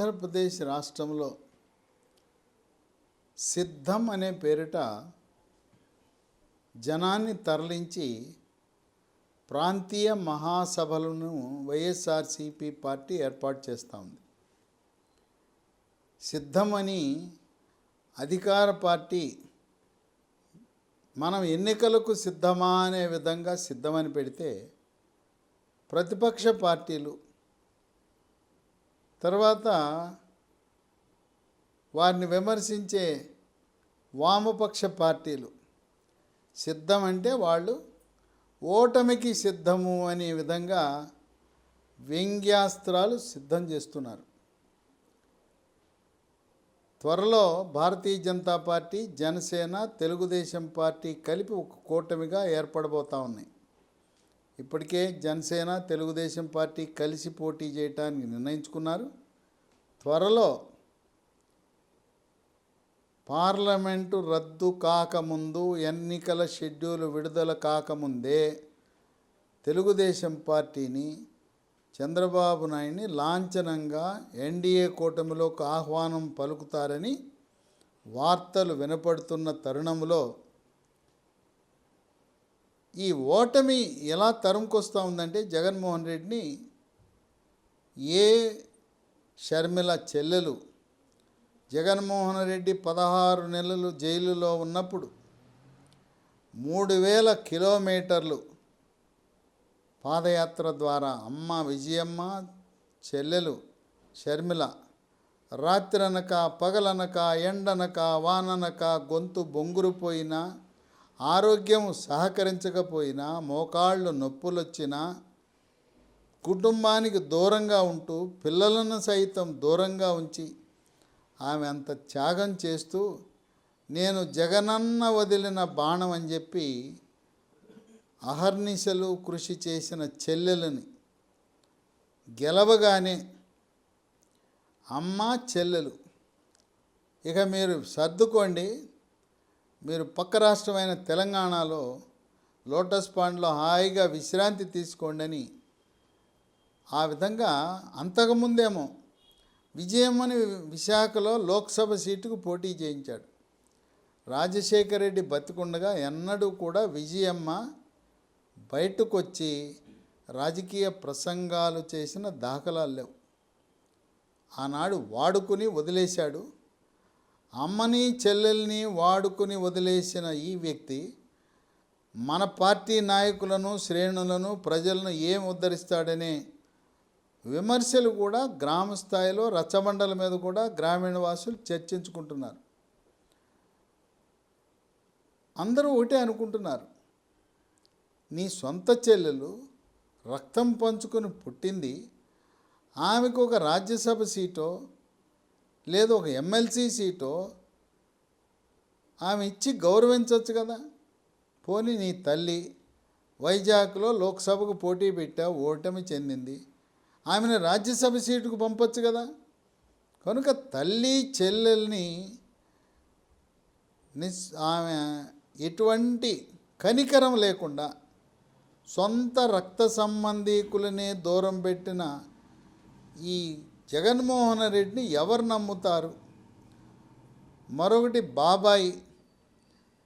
ఆంధ్రప్రదేశ్ రాష్ట్రంలో సిద్ధం అనే పేరిట జనాన్ని తరలించి ప్రాంతీయ మహాసభలను వైఎస్ఆర్సిపి పార్టీ ఏర్పాటు చేస్తూ ఉంది. సిద్ధం అని అధికార పార్టీ మనం ఎన్నికలకు సిద్ధమా అనే విధంగా సిద్ధమని పెడితే ప్రతిపక్ష పార్టీలు తర్వాత వారిని విమర్శించే వామపక్ష పార్టీలు. సిద్ధం అంటే వాళ్ళు ఓటమికి సిద్ధము అనే విధంగా వ్యంగ్యాస్త్రాలు సిద్ధం చేస్తున్నారు. త్వరలో భారతీయ జనతా పార్టీ జనసేన తెలుగుదేశం పార్టీ కలిపి ఒక కూటమిగా ఏర్పడబోతా ఉన్నాయి. ఇప్పటికే జనసేన తెలుగుదేశం పార్టీ కలిసి పోటీ చేయటానికి నిర్ణయించుకున్నారు. త్వరలో పార్లమెంటు రద్దు కాకముందు ఎన్నికల షెడ్యూల్ విడుదల కాకముందే తెలుగుదేశం పార్టీని చంద్రబాబు నాయుడిని లాంఛనంగా ఎన్డీఏ కూటమిలోకి ఆహ్వానం పలుకుతారని వార్తలు వినపడుతున్న తరుణంలో ఈ ఓటమి ఎలా తరుముకొస్తూ ఉందంటే జగన్మోహన్ రెడ్డిని ఏ షర్మిల చెల్లెలు జగన్మోహన్ రెడ్డి పదహారు నెలలు జైలులో ఉన్నప్పుడు మూడు వేల కిలోమీటర్లు పాదయాత్ర ద్వారా అమ్మ విజయమ్మ చెల్లెలు షర్మిల రాత్రనక పగలనక ఎండనక వాననక గొంతు బొంగురుపోయినా ఆరోగ్యం సహకరించకపోయినా మోకాళ్ళు నొప్పులొచ్చినా కుటుంబానికి దూరంగా ఉంటూ పిల్లలను సైతం దూరంగా ఉంచి ఆమె అంత త్యాగం చేస్తూ నేను జగనన్న వదిలిన బాణం అని చెప్పి అహర్నిశలు కృషి చేసిన చెల్లెలని గెలవగానే అమ్మ చెల్లెలు ఇక మీరు సర్దుకోండి మీరు పక్క రాష్ట్రమైన తెలంగాణలో లోటస్ పాండ్లో హాయిగా విశ్రాంతి తీసుకోండి అని ఆ విధంగా అంతకుముందేమో విజయమ్మని విశాఖలో లోక్సభ సీటుకు పోటీ చేయించాడు. రాజశేఖర రెడ్డి బతికుండగా ఎన్నడూ కూడా విజయమ్మ బయటకు వచ్చి రాజకీయ ప్రసంగాలు చేసిన దాఖలాలు లేవు. ఆనాడు వాడుకుని వదిలేశాడు. అమ్మని చెల్లెల్ని వాడుకుని వదిలేసిన ఈ వ్యక్తి మన పార్టీ నాయకులను శ్రేణులను ప్రజలను ఏం ఉద్ధరిస్తాడనే విమర్శలు కూడా గ్రామ స్థాయిలో రచ్చబండల మీద కూడా గ్రామీణ వాసులు చర్చించుకుంటున్నారు. అందరూ ఒకటే అనుకుంటున్నారు. నీ సొంత చెల్లెలు రక్తం పంచుకొని పుట్టింది ఆమెకు ఒక రాజ్యసభ సీటో లేదు ఒక ఎమ్మెల్సీ సీటు ఆమె ఇచ్చి గౌరవించవచ్చు కదా. పోనీ నీ తల్లి వైజాగ్లో లోక్సభకు పోటీ పెట్టా ఓటమి చెందింది. ఆమెను రాజ్యసభ సీటుకు పంపొచ్చు కదా. కనుక తల్లి చెల్లెల్ని నిస్ ఆమె ఎటువంటి కనికరం లేకుండా సొంత రక్త సంబంధీకులనే దూరం పెట్టిన ఈ జగన్మోహన్ రెడ్డిని ఎవరు నమ్ముతారు? మరొకటి బాబాయి.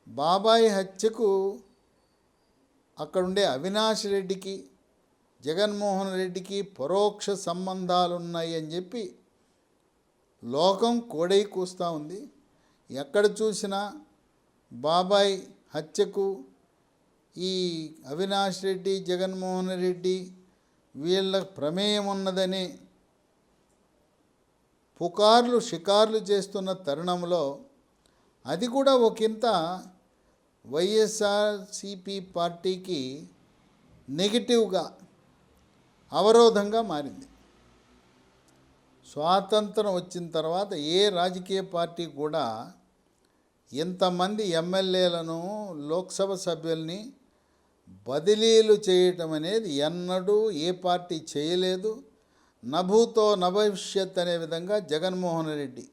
బాబాయి హత్యకు అక్కడుండే అవినాష్ రెడ్డికి జగన్మోహన్ రెడ్డికి పరోక్ష సంబంధాలు ఉన్నాయి అని చెప్పి లోకం కోడై కూస్తూ ఉంది. ఎక్కడ చూసినా బాబాయ్ హత్యకు ఈ అవినాష్ రెడ్డి జగన్మోహన్ రెడ్డి వీళ్ళ ప్రమేయం ఉన్నదని పుకార్లు షికార్లు చేస్తున్న తరుణంలో అది కూడా ఒకంత వైఎస్ఆర్సిపి పార్టీకి నెగిటివ్గా అవరోధంగా మారింది. స్వాతంత్రం వచ్చిన తర్వాత ఏ రాజకీయ పార్టీ కూడా ఇంతమంది ఎమ్మెల్యేలను లోక్సభ సభ్యుల్ని బదిలీలు చేయటం అనేది ఎన్నడూ ఏ పార్టీ చేయలేదు. నభూతో నభవిష్యత్ అనే విధంగా జగన్మోహన్ రెడ్డి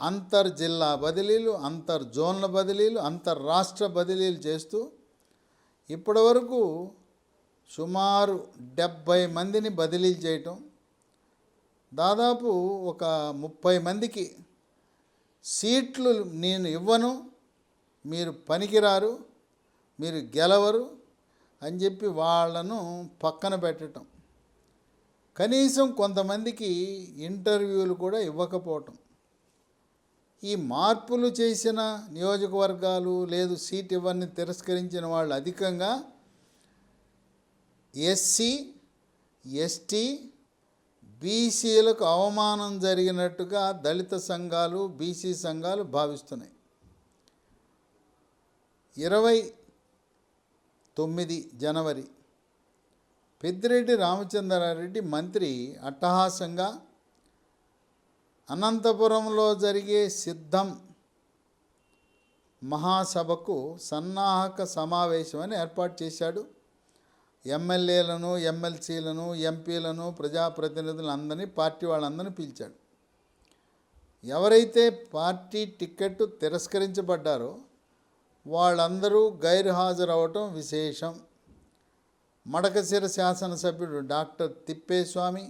అంతర్ జిల్లా బదిలీలు అంతర్ జోన్ల బదిలీలు అంతర్ రాష్ట్ర బదిలీలు చేస్తూ ఇప్పటివరకు సుమారు డెబ్భై మందిని బదిలీలు చేయటం దాదాపు ఒక ముప్పై మందికి సీట్లు నేను ఇవ్వను మీరు పనికిరారు మీరు గెలవరు అని చెప్పి వాళ్ళను పక్కన పెట్టడం కనీసం కొంతమందికి ఇంటర్వ్యూలు కూడా ఇవ్వకపోవటం. ఈ మార్పులు చేసిన నియోజకవర్గాలు లేదు సీట్ ఇవ్వని తిరస్కరించిన వాళ్ళు అధికంగా ఎస్సీ ఎస్టీ బీసీలకు అవమానం జరిగినట్టుగా దళిత సంఘాలు బీసీ సంఘాలు భావిస్తున్నాయి. ఇరవై తొమ్మిది జనవరి పెద్దిరెడ్డి రామచంద్రారెడ్డి మంత్రి అట్టహాసంగా అనంతపురంలో జరిగే సిద్ధం మహాసభకు సన్నాహక సమావేశం అని ఏర్పాటు చేశాడు. ఎమ్మెల్యేలను ఎమ్మెల్సీలను ఎంపీలను ప్రజాప్రతినిధులను అందరినీ పార్టీ వాళ్ళందరినీ పిలిచాడు. ఎవరైతే పార్టీ టికెట్ తిరస్కరించబడ్డారో వాళ్ళందరూ గైర్హాజరవటం విశేషం. మడకశిర శాసనసభ్యుడు డాక్టర్ తిప్పేస్వామి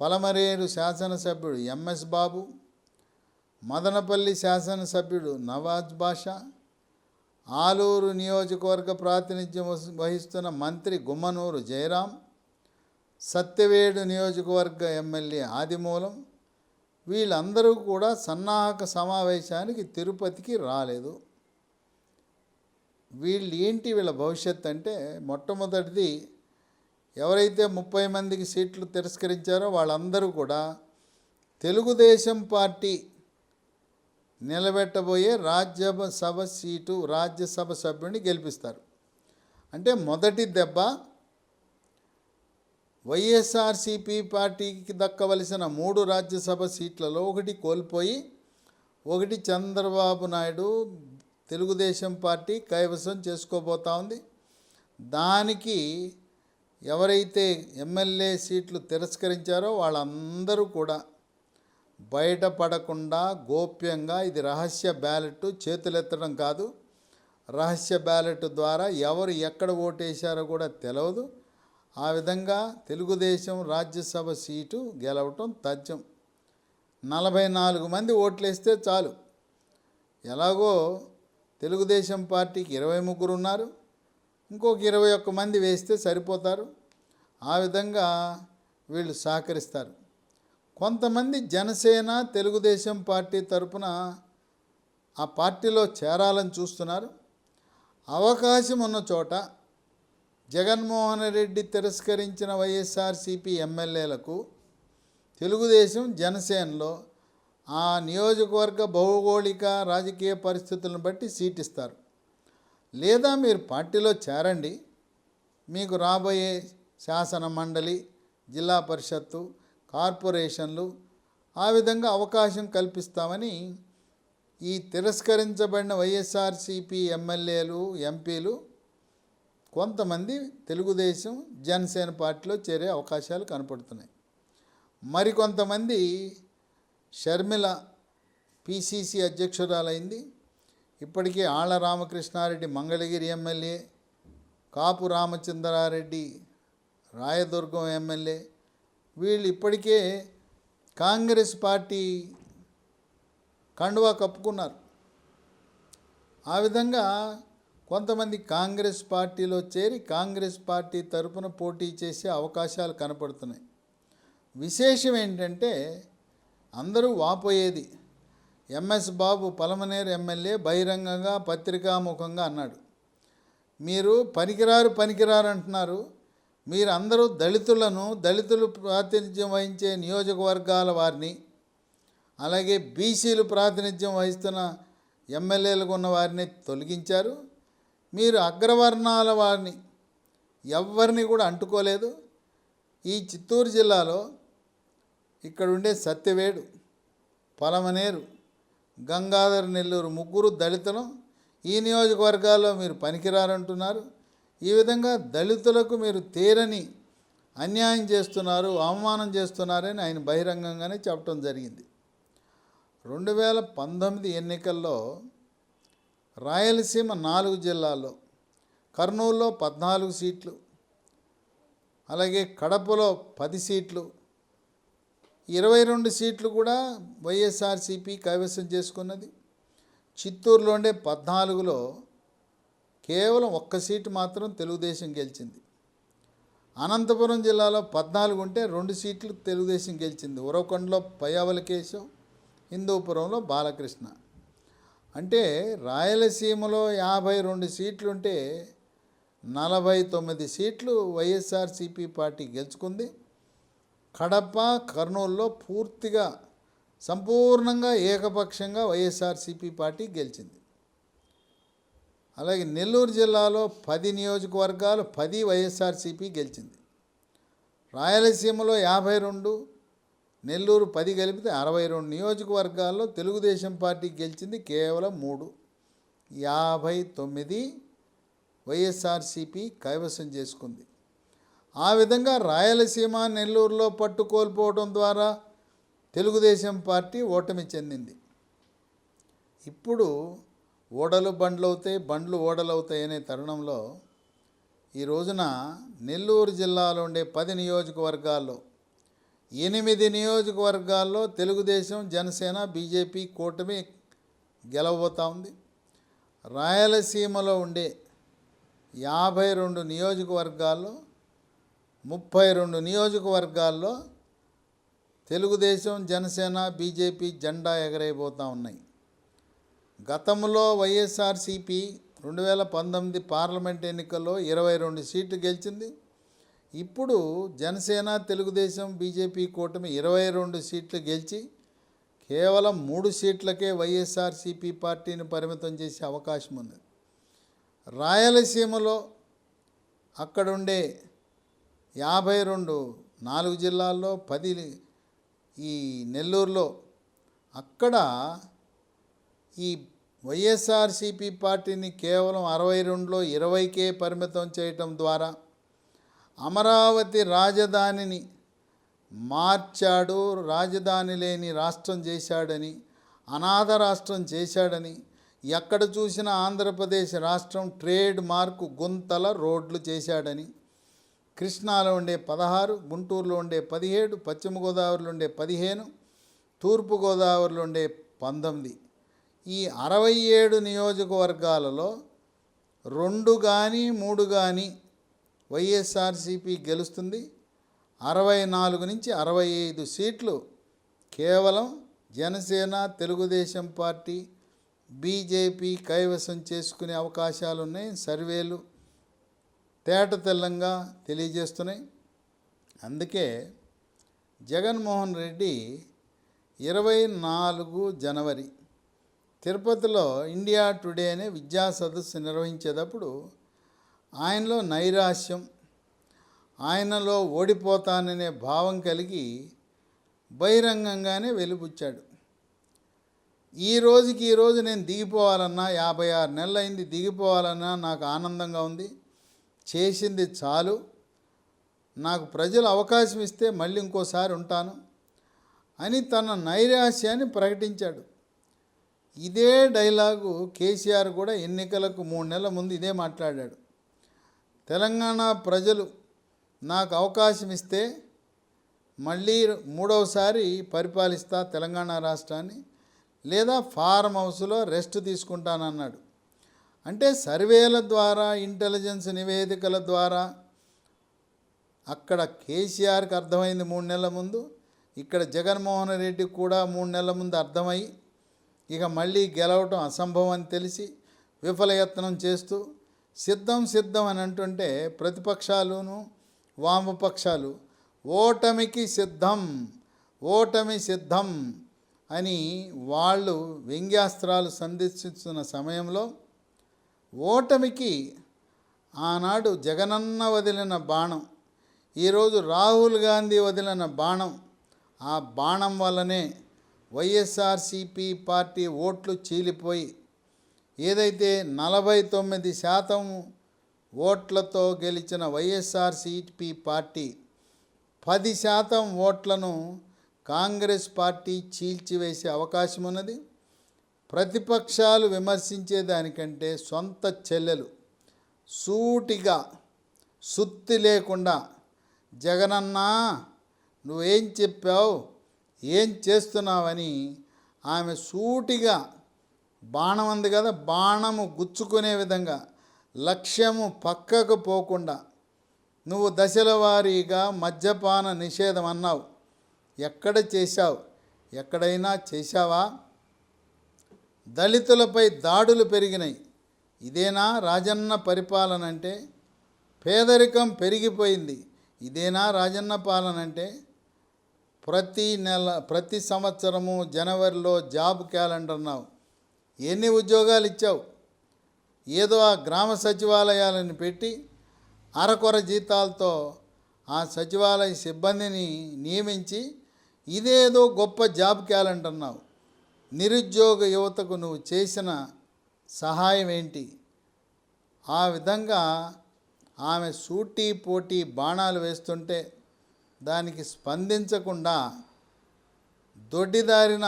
పలమరేరు శాసనసభ్యుడు ఎంఎస్ బాబు మదనపల్లి శాసనసభ్యుడు నవాజ్ బాషా ఆలూరు నియోజకవర్గ ప్రాతినిధ్యం వహిస్తున్న మంత్రి గుమ్మనూరు జయరాం సత్యవేడు నియోజకవర్గ ఎమ్మెల్యే ఆదిమూలం వీళ్ళందరూ కూడా సన్నాహక సమావేశానికి తిరుపతికి రాలేదు. వీళ్ళు ఏంటి వీళ్ళ భవిష్యత్ అంటే మొట్టమొదటిది ఎవరైతే ముప్పై మందికి సీట్లు తిరస్కరించారో వాళ్ళందరూ కూడా తెలుగుదేశం పార్టీ నిలబెట్టబోయే రాజ్యసభ సీటు రాజ్యసభ సభ్యుడిని గెలిపిస్తారు. అంటే మొదటి దెబ్బ వైఎస్ఆర్సిపి పార్టీకి దక్కవలసిన మూడు రాజ్యసభ సీట్లలో ఒకటి కోల్పోయి ఒకటి చంద్రబాబు నాయుడు తెలుగుదేశం పార్టీ కైవసం చేసుకోబోతా ఉంది. దానికి ఎవరైతే ఎమ్మెల్యే సీట్లు తిరస్కరించారో వాళ్ళందరూ కూడా బయటపడకుండా గోప్యంగా ఇది రహస్య బ్యాలెట్ చేతులెత్తడం కాదు. రహస్య బ్యాలెట్ ద్వారా ఎవరు ఎక్కడ ఓటేశారో కూడా తెలియదు ఆ విధంగా తెలుగుదేశం రాజ్యసభ సీటు గెలవటం తథ్యం. నలభై నాలుగు మంది ఓట్లేస్తే చాలు. ఎలాగో తెలుగుదేశం పార్టీకి ఇరవై ముగ్గురు ఉన్నారు. ఇంకొక ఇరవై ఒక్క మంది వేస్తే సరిపోతారు. ఆ విధంగా వీళ్ళు సహకరిస్తారు. కొంతమంది జనసేన తెలుగుదేశం పార్టీ తరపున ఆ పార్టీలో చేరాలని చూస్తున్నారు. అవకాశం ఉన్న చోట జగన్మోహన్ రెడ్డి తిరస్కరించిన వైఎస్ఆర్సీపీ ఎమ్మెల్యేలకు తెలుగుదేశం జనసేనలో ఆ నియోజకవర్గ భౌగోళిక రాజకీయ పరిస్థితులను బట్టి సీట్ ఇస్తారు. లేదా మీరు పార్టీలో చేరండి. మీకు రాబోయే శాసన మండలి జిల్లా పరిషత్తు కార్పొరేషన్లు ఆ విధంగా అవకాశం కల్పిస్తామని ఈ తిరస్కరించబడిన వైఎస్ఆర్సీపీ ఎమ్మెల్యేలు ఎంపీలు కొంతమంది తెలుగుదేశం జనసేన పార్టీలో చేరే అవకాశాలు కనపడుతున్నాయి. మరికొంతమంది షర్మిల పిసిసి అధ్యక్షురాలైంది. ఇప్పటికే ఆళ్ళ రామకృష్ణారెడ్డి మంగళగిరి ఎమ్మెల్యే కాపు రామచంద్రారెడ్డి రాయదుర్గం ఎమ్మెల్యే. వీళ్ళు ఇప్పటికే కాంగ్రెస్ పార్టీ కండువా కప్పుకున్నారు. ఆ విధంగా కొంతమంది కాంగ్రెస్ పార్టీలో చేరి కాంగ్రెస్ పార్టీ తరపున పోటీ చేసే అవకాశాలు కనపడుతున్నాయి. విశేషం ఏంటంటే అందరూ వాపోయేది. ఎంఎస్ బాబు పలమనేరు ఎమ్మెల్యే బహిరంగంగా పత్రికాముఖంగా అన్నాడు. మీరు పనికిరారు పనికిరారు అంటున్నారు. మీరు అందరూ దళితులను దళితులు ప్రాతినిధ్యం వహించే నియోజకవర్గాల వారిని అలాగే బీసీలు ప్రాతినిధ్యం వహిస్తున్న ఎమ్మెల్యేలకు ఉన్న వారిని తొలగించారు. మీరు అగ్రవర్ణాల వారిని ఎవరిని కూడా అంటుకోలేదు. ఈ చిత్తూరు జిల్లాలో ఇక్కడ ఉండే సత్యవేడు పలమనేరు గంగాధర నెల్లూరు ముగ్గురు దళితులు ఈ నియోజకవర్గాల్లో మీరు పనికిరారంటున్నారు. ఈ విధంగా దళితులకు మీరు తీరని అన్యాయం చేస్తున్నారు అవమానం చేస్తున్నారని ఆయన బహిరంగంగానే చెప్పడం జరిగింది. రెండు వేల పంతొమ్మిది ఎన్నికల్లో రాయలసీమ నాలుగు జిల్లాల్లో కర్నూలులో పద్నాలుగు సీట్లు అలాగే కడపలో పది సీట్లు ఇరవై రెండు సీట్లు కూడా వైఎస్ఆర్సీపీ కైవసం చేసుకున్నది. చిత్తూరులో ఉండే పద్నాలుగులో కేవలం ఒక్క సీటు మాత్రం తెలుగుదేశం గెలిచింది. అనంతపురం జిల్లాలో పద్నాలుగు ఉంటే రెండు సీట్లు తెలుగుదేశం గెలిచింది. ఉరవకొండలో పయ్యావల కేశవ్ హిందూపురంలో బాలకృష్ణ. అంటే రాయలసీమలో యాభై రెండు సీట్లుంటే నలభై తొమ్మిది సీట్లు వైఎస్ఆర్సీపీ పార్టీ గెలుచుకుంది. కడప కర్నూలులో పూర్తిగా సంపూర్ణంగా ఏకపక్షంగా వైఎస్ఆర్సీపీ పార్టీ గెలిచింది. అలాగే నెల్లూరు జిల్లాలో పది నియోజకవర్గాలు పది వైఎస్ఆర్సీపీ గెలిచింది. రాయలసీమలో యాభై రెండు నెల్లూరు పది కలిపితే అరవై రెండు నియోజకవర్గాల్లో తెలుగుదేశం పార్టీ గెలిచింది కేవలం మూడు. యాభై తొమ్మిది వైఎస్ఆర్సీపీ కైవసం చేసుకుంది. ఆ విధంగా రాయలసీమ నెల్లూరులో పట్టు కోల్పోవడం ద్వారా తెలుగుదేశం పార్టీ ఓటమి చెందింది. ఇప్పుడు ఓడలు బండ్లవుతాయి బండ్లు ఓడలవుతాయనే అనే తరుణంలో ఈ రోజున నెల్లూరు జిల్లాలో ఉండే పది నియోజకవర్గాల్లో ఎనిమిది నియోజకవర్గాల్లో తెలుగుదేశం జనసేన బీజేపీ కూటమి గెలవబోతా ఉంది. రాయలసీమలో ఉండే యాభై రెండు నియోజకవర్గాల్లో ముప్పై రెండు నియోజకవర్గాల్లో తెలుగుదేశం జనసేన బీజేపీ జెండా ఎగరైపోతూ ఉన్నాయి. గతంలో వైఎస్ఆర్సీపీ రెండు వేల పంతొమ్మిది పార్లమెంట్ ఎన్నికల్లో ఇరవై రెండు సీట్లు గెలిచింది. ఇప్పుడు జనసేన తెలుగుదేశం బీజేపీ కూటమి ఇరవై రెండు సీట్లు గెలిచి కేవలం మూడు సీట్లకే వైఎస్ఆర్సీపీ పార్టీని పరిమితం చేసే అవకాశం ఉంది. రాయలసీమలో అక్కడుండే యాభై రెండు నాలుగు జిల్లాల్లో పది ఈ నెల్లూరులో అక్కడ ఈ వైఎస్ఆర్సీపీ పార్టీని కేవలం అరవై రెండులో ఇరవైకే పరిమితం చేయటం ద్వారా అమరావతి రాజధానిని మార్చాడు రాజధాని లేని రాష్ట్రం చేశాడని అనాథ రాష్ట్రం చేశాడని ఎక్కడ చూసినా ఆంధ్రప్రదేశ్ రాష్ట్రం ట్రేడ్ మార్కు గుంతల రోడ్లు చేశాడని కృష్ణాలో ఉండే పదహారు గుంటూరులో ఉండే పదిహేడు పశ్చిమ గోదావరిలో ఉండే పదిహేను తూర్పు గోదావరిలో ఉండే పంతొమ్మిది. ఈ అరవై ఏడు నియోజకవర్గాలలో రెండు కానీ మూడు కానీ వైఎస్ఆర్సీపీ గెలుస్తుంది. అరవై నాలుగు నుంచి అరవై ఐదు సీట్లు కేవలం జనసేన తెలుగుదేశం పార్టీ బీజేపీ కైవసం చేసుకునే అవకాశాలు ఉన్నాయి సర్వేలు తేట తెల్లంగా తెలియజేస్తున్నాయి. అందుకే జగన్మోహన్ రెడ్డి ఇరవై నాలుగు జనవరి తిరుపతిలో ఇండియా టుడే అనే విద్యా సదస్సు నిర్వహించేటప్పుడు ఆయనలో నైరాశ్యం ఆయనలో ఓడిపోతాననే భావం కలిగి బహిరంగంగానే వెలిపుచ్చాడు ఈ రోజుకి ఈరోజు నేను దిగిపోవాలన్నా యాభై ఆరు నెలలు అయింది దిగిపోవాలన్నా నాకు ఆనందంగా ఉంది. చేసింది చాలు. నాకు ప్రజలు అవకాశం ఇస్తే మళ్ళీ ఇంకోసారి ఉంటాను అని తన నైరాశ్యాన్ని ప్రకటించాడు. ఇదే డైలాగు కేసీఆర్ కూడా ఎన్నికలకు మూడు నెలల ముందు ఇదే మాట్లాడాడు. తెలంగాణ ప్రజలు నాకు అవకాశం ఇస్తే మళ్ళీ మూడవసారి పరిపాలిస్తా తెలంగాణ రాష్ట్రాన్ని లేదా ఫార్మ్ హౌస్లో రెస్ట్ తీసుకుంటానన్నాడు. అంటే సర్వేల ద్వారా ఇంటెలిజెన్స్ నివేదికల ద్వారా అక్కడ కేసీఆర్కి అర్థమైంది మూడు నెలల ముందు. ఇక్కడ జగన్మోహన్ రెడ్డి కూడా మూడు నెలల ముందు అర్థమై ఇక మళ్ళీ గెలవటం అసంభవం అని తెలిసి విఫలయత్నం చేస్తూ సిద్ధం సిద్ధం అని అంటుంటే ప్రతిపక్షాలును వామపక్షాలు ఓటమికి సిద్ధం ఓటమి సిద్ధం అని వాళ్ళు వ్యంగ్యాస్త్రాలు సంధిస్తున్న సమయంలో ఓటమికి ఆనాడు జగనన్న వదిలిన బాణం ఈరోజు రాహుల్ గాంధీ వదిలిన బాణం ఆ బాణం వల్లనే వైఎస్ఆర్సిపి పార్టీ ఓట్లు చీలిపోయి ఏదైతే నలభై తొమ్మిది శాతం ఓట్లతో గెలిచిన వైఎస్ఆర్సిపి పార్టీ పది శాతం ఓట్లను కాంగ్రెస్ పార్టీ చీల్చివేసే అవకాశం ఉన్నది ప్రతిపక్షాలు విమర్శించే దానికంటే సొంత చెల్లెలు సూటిగా సుత్తి లేకుండా జగనన్నా నువ్వేం చెప్పావు? ఏం చేస్తున్నావని ఆమె సూటిగా బాణం ఉంది కదా బాణము గుచ్చుకునే విధంగా లక్ష్యము పక్కకు పోకుండా నువ్వు దశల వారీగా మద్యపాన నిషేధం అన్నావు. ఎక్కడ చేశావు? ఎక్కడైనా చేశావా? దళితులపై దాడులు పెరిగినాయి ఇదేనా రాజన్న పరిపాలన అంటే పేదరికం పెరిగిపోయింది. ఇదేనా రాజన్న పాలన అంటే ప్రతి నెల ప్రతి సంవత్సరము జనవరిలో జాబ్ క్యాలెండర్ అన్నావు ఎన్ని ఉద్యోగాలు ఇచ్చావు ఏదో ఆ గ్రామ సచివాలయాలను పెట్టి అరకొర జీతాలతో ఆ సచివాలయ సిబ్బందిని నియమించి ఇదేదో గొప్ప జాబ్ క్యాలెండర్ నావు. నిరుద్యోగ యువతకు నువ్వు చేసిన సహాయం ఏంటి? ఆ విధంగా ఆమె సూటీ పోటీ బాణాలు వేస్తుంటే దానికి స్పందించకుండా దొడ్డిదారిన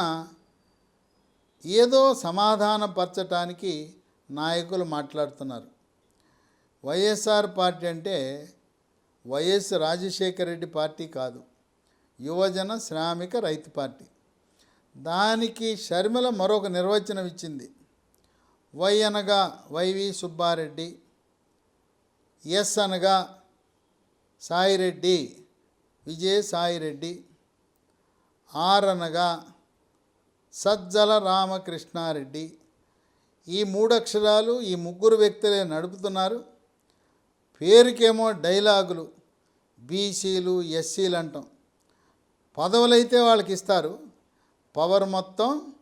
ఏదో సమాధానపరచటానికి నాయకులు మాట్లాడుతున్నారు. వైఎస్ఆర్ పార్టీ అంటే వైఎస్ రాజశేఖర రెడ్డి పార్టీ కాదు. యువజన శ్రామిక రైతు పార్టీ. దానికి షర్మిల మరొక నిర్వచనం ఇచ్చింది. వై అనగా వైవి సుబ్బారెడ్డి ఎస్ అనగా సాయిరెడ్డి విజయ సాయిరెడ్డి ఆర్ అనగా సజ్జల రామకృష్ణారెడ్డి. ఈ మూడు అక్షరాలు ఈ ముగ్గురు వ్యక్తులే నడుపుతున్నారు. పేరుకేమో డైలాగులు బీసీలు ఎస్సీలు అంటాం. పదవులైతే వాళ్ళకి ఇస్తారు పవర్ మొత్తం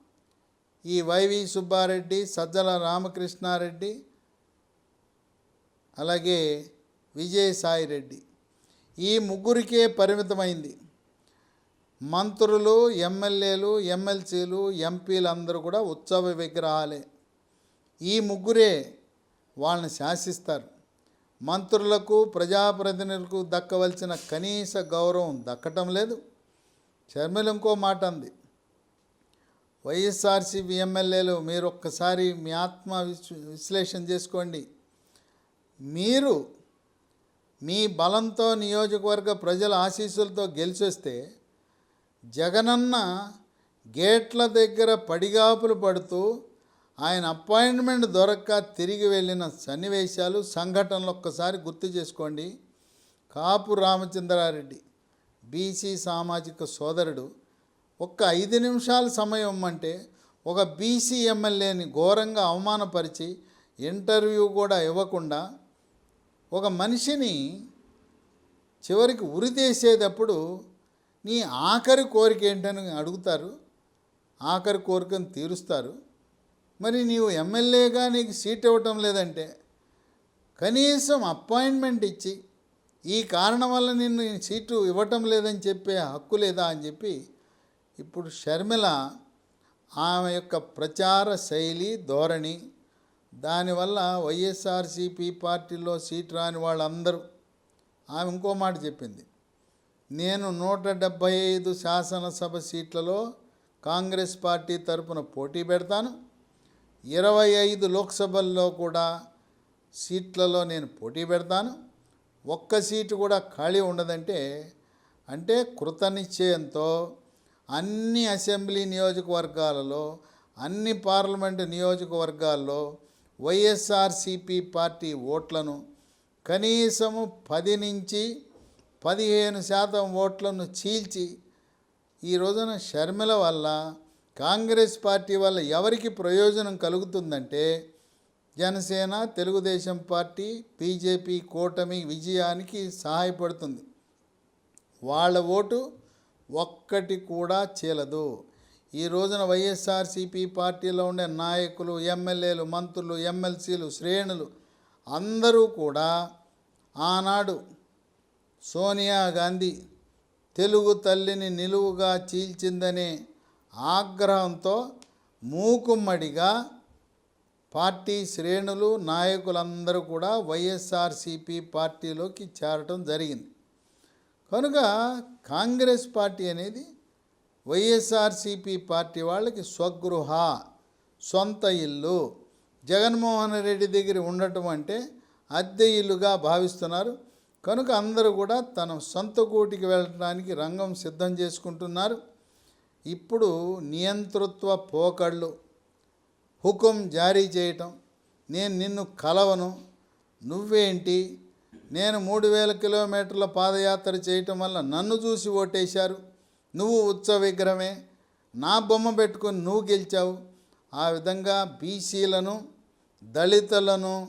ఈ వైవి సుబ్బారెడ్డి సజ్జల రామకృష్ణారెడ్డి అలాగే విజయసాయిరెడ్డి ఈ ముగ్గురికే పరిమితమైంది. మంత్రులు ఎమ్మెల్యేలు ఎమ్మెల్సీలు ఎంపీలు అందరూ కూడా ఉత్సవ విగ్రహాలే. ఈ ముగ్గురే వాళ్ళని శాసిస్తారు. మంత్రులకు ప్రజాప్రతినిధులకు దక్కవలసిన కనీస గౌరవం దక్కటం లేదు. షర్మిల ఇంకో మాట అంది. వైఎస్ఆర్సీపీ ఎమ్మెల్యేలు మీరు ఒక్కసారి మీ ఆత్మ విశ్లేషణ చేసుకోండి. మీరు మీ బలంతో నియోజకవర్గ ప్రజల ఆశీస్సులతో గెలిచొస్తే జగనన్న గేట్ల దగ్గర పడిగాపులు పడుతూ ఆయన అపాయింట్మెంట్ దొరక్క తిరిగి వెళ్ళిన సన్నివేశాలు సంఘటనలు ఒక్కసారి గుర్తు చేసుకోండి. కాపు రామచంద్రారెడ్డి బీసీ సామాజిక సోదరుడు ఒక్క ఐదు నిమిషాల సమయం అంటే ఒక బీసీ ఎమ్మెల్యేని ఘోరంగా అవమానపరిచి ఇంటర్వ్యూ కూడా ఇవ్వకుండా ఒక మనిషిని చివరికి ఉరితీసేటప్పుడు నీ ఆఖరి కోరిక ఏంటని అడుగుతారు. ఆఖరి కోరికను తీరుస్తారు. మరి నీవు ఎమ్మెల్యేగా నీకు సీట్ ఇవ్వటం లేదంటే కనీసం అపాయింట్మెంట్ ఇచ్చి ఈ కారణం వల్ల నిన్ను సీటు ఇవ్వటం లేదని చెప్పే హక్కు లేదా అని చెప్పి ఇప్పుడు షర్మిల ఆమె యొక్క ప్రచార శైలి ధోరణి దానివల్ల వైఎస్ఆర్సీపీ పార్టీలో సీట్ రాని వాళ్ళందరూ ఆమె ఇంకో మాట చెప్పింది. నేను నూట డెబ్భై ఐదు శాసనసభ సీట్లలో కాంగ్రెస్ పార్టీ తరపున పోటీ పెడతాను. ఇరవై ఐదు లోక్సభల్లో కూడా సీట్లలో నేను పోటీ పెడతాను. ఒక్క సీటు కూడా ఖాళీ ఉండదంటే అంటే కృత నిశ్చయంతో అన్ని అసెంబ్లీ నియోజకవర్గాలలో అన్ని పార్లమెంటు నియోజకవర్గాల్లో వైఎస్ఆర్సిపి పార్టీ ఓట్లను కనీసము పది నుంచి పదిహేను శాతం ఓట్లను చీల్చి ఈ రోజున షర్మిల వల్ల కాంగ్రెస్ పార్టీ వల్ల ఎవరికి ప్రయోజనం కలుగుతుందంటే జనసేన తెలుగుదేశం పార్టీ బీజేపీ కూటమి విజయానికి సహాయపడుతుంది. వాళ్ళ ఓటు ఒక్కటి కూడా చీలదు ఈ రోజున వైఎస్ఆర్సీపీ పార్టీలో ఉండే నాయకులు ఎమ్మెల్యేలు మంత్రులు ఎమ్మెల్సీలు శ్రేణులు అందరూ కూడా ఆనాడు సోనియా గాంధీ తెలుగు తల్లిని నిలువుగా చీల్చిందనే ఆగ్రహంతో మూకుమ్మడిగా పార్టీ శ్రేణులు నాయకులందరూ కూడా వైఎస్ఆర్సీపీ పార్టీలోకి చేరటం జరిగింది. కనుక కాంగ్రెస్ పార్టీ అనేది వైఎస్ఆర్సీపీ పార్టీ వాళ్ళకి స్వగృహ సొంత ఇల్లు. జగన్మోహన్ రెడ్డి దగ్గర ఉండటం అంటే అద్దె ఇల్లుగా భావిస్తున్నారు. కనుక అందరూ కూడా తన సొంత గూటికి వెళ్ళడానికి రంగం సిద్ధం చేసుకుంటున్నారు. ఇప్పుడు నియంతృత్వ పోకళ్ళు హుకుం జారీ చేయటం నేను నిన్ను కలవను నువ్వేంటి? నేను మూడు వేల కిలోమీటర్ల పాదయాత్ర చేయటం వల్ల నన్ను చూసి ఓటేశారు. నువ్వు ఉత్సవ విగ్రహమే. నా బొమ్మ పెట్టుకొని నువ్వు గెలిచావు. ఆ విధంగా బీసీలను దళితులను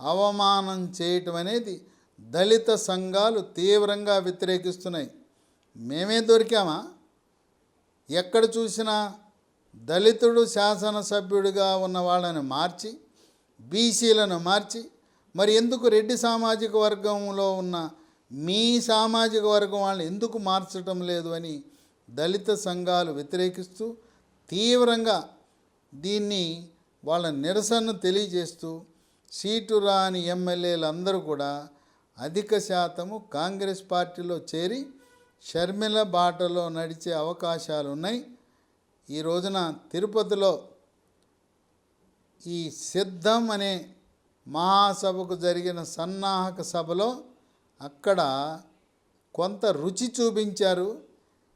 అవమానం చేయటం అనేది దళిత సంఘాలు తీవ్రంగా వ్యతిరేకిస్తున్నాయి. మేమే దొరికామా? ఎక్కడ చూసినా దళితుడు శాసనసభ్యుడిగా ఉన్న వాళ్ళని మార్చి బీసీలను మార్చి మరి ఎందుకు రెడ్డి సామాజిక వర్గంలో ఉన్న మీ సామాజిక వర్గం వాళ్ళని ఎందుకు మార్చటం లేదు అని దళిత సంఘాలు వ్యతిరేకిస్తూ తీవ్రంగా దీన్ని వాళ్ళ నిరసనను తెలియజేస్తూ సీటు రాని ఎమ్మెల్యేలు అందరూ కూడా అధిక శాతము కాంగ్రెస్ పార్టీలో చేరి షర్మిల బాటలో నడిచే అవకాశాలు ఉన్నాయి ఈ రోజున తిరుపతిలో ఈ సిద్ధం అనే మహాసభకు జరిగిన సన్నాహక సభలో అక్కడ కొంత రుచి చూపించారు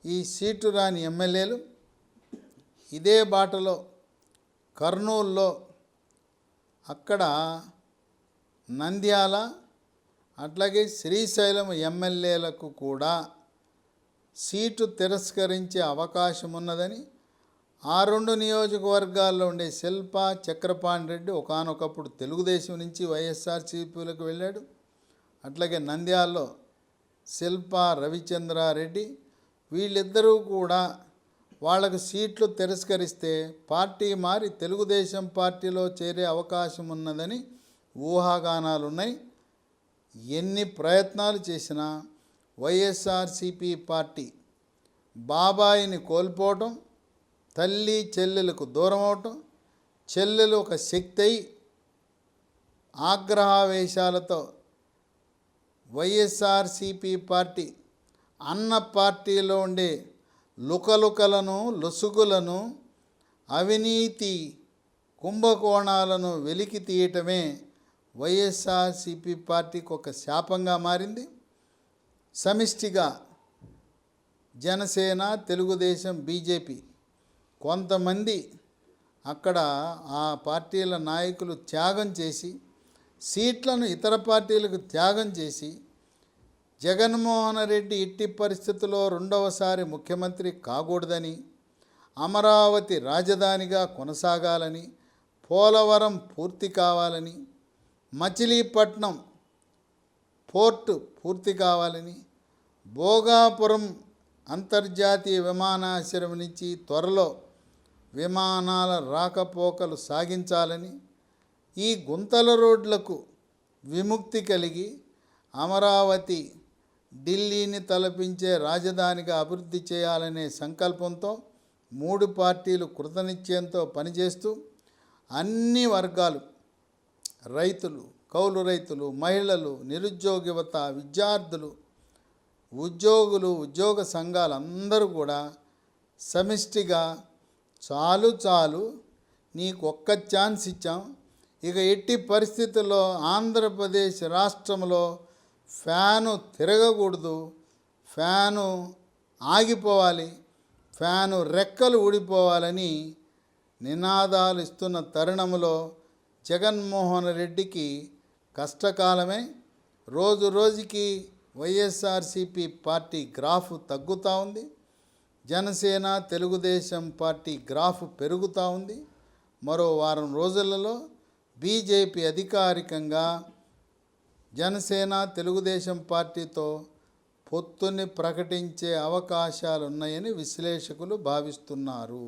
ఈ సీటు రాని ఎమ్మెల్యేలు. ఇదే బాటలో కర్నూల్లో అక్కడ నంద్యాల అట్లాగే శ్రీశైలం ఎమ్మెల్యేలకు కూడా సీటు తిరస్కరించే అవకాశం ఉన్నదని ఆ రెండు నియోజకవర్గాల్లో ఉండే శిల్ప చక్రపాణి రెడ్డి ఒకానొకప్పుడు తెలుగుదేశం నుంచి వైఎస్ఆర్సీపీలకు వెళ్ళాడు. అట్లాగే నంద్యాలలో శిల్ప రవిచంద్రారెడ్డి వీళ్ళిద్దరూ కూడా వాళ్ళకు సీట్లు తిరస్కరిస్తే పార్టీ మారి తెలుగుదేశం పార్టీలో చేరే అవకాశం ఉన్నదని ఊహాగానాలు ఉన్నాయి ఎన్ని ప్రయత్నాలు చేసినా వైఎస్ఆర్సిపి పార్టీ బాబాయిని కోల్పోవటం తల్లి చెల్లెలకు దూరం అవటం చెల్లెలు ఒక శక్తి అయి ఆగ్రహావేశాలతో వైఎస్ఆర్సిపి పార్టీ అన్న పార్టీలో ఉండే లుకలుకలను లొసుగులను అవినీతి కుంభకోణాలను వెలికి తీయటమే వైఎస్ఆర్సిపి పార్టీకి ఒక శాపంగా మారింది. సమిష్టిగా జనసేన తెలుగుదేశం బీజేపీ కొంతమంది అక్కడ ఆ పార్టీల నాయకులు త్యాగం చేసి సీట్లను ఇతర పార్టీలకు త్యాగం చేసి జగన్మోహన్ రెడ్డి ఇట్టి పరిస్థితుల్లో రెండవసారి ముఖ్యమంత్రి కాకూడదని అమరావతి రాజధానిగా కొనసాగాలని పోలవరం పూర్తి కావాలని మచిలీపట్నం పోర్టు పూర్తి కావాలని భోగాపురం అంతర్జాతీయ విమానాశ్రయం నుంచి త్వరలో విమానాల రాకపోకలు సాగించాలని ఈ గుంతల రోడ్లకు విముక్తి కలిగి అమరావతి ఢిల్లీని తలపించే రాజధానిగా అభివృద్ధి చేయాలనే సంకల్పంతో మూడు పార్టీలు కృతనిశ్చయంతో పనిచేస్తూ అన్ని వర్గాలు రైతులు కౌలు రైతులు మహిళలు నిరుద్యోగ యువత విద్యార్థులు ఉద్యోగులు ఉద్యోగ సంఘాలు అందరూ కూడా సమిష్టిగా చాలు చాలు నీకు ఒక్క ఛాన్స్ ఇచ్చాం. ఇక ఎట్టి పరిస్థితుల్లో ఆంధ్రప్రదేశ్ రాష్ట్రంలో ఫ్యాను తిరగకూడదు. ఫ్యాను ఆగిపోవాలి. ఫ్యాను రెక్కలు ఊడిపోవాలని నినాదాలు ఇస్తున్న తరుణంలో జగన్మోహన్ రెడ్డికి కష్టకాలమే. రోజు రోజుకి వైఎస్ఆర్సిపి పార్టీ గ్రాఫ్ తగ్గుతూ ఉంది. జనసేన తెలుగుదేశం పార్టీ గ్రాఫ్ పెరుగుతూ ఉంది. మరో వారం రోజులలో బీజేపీ అధికారికంగా జనసేన తెలుగుదేశం పార్టీతో పొత్తుని ప్రకటించే అవకాశాలున్నాయని విశ్లేషకులు భావిస్తున్నారు.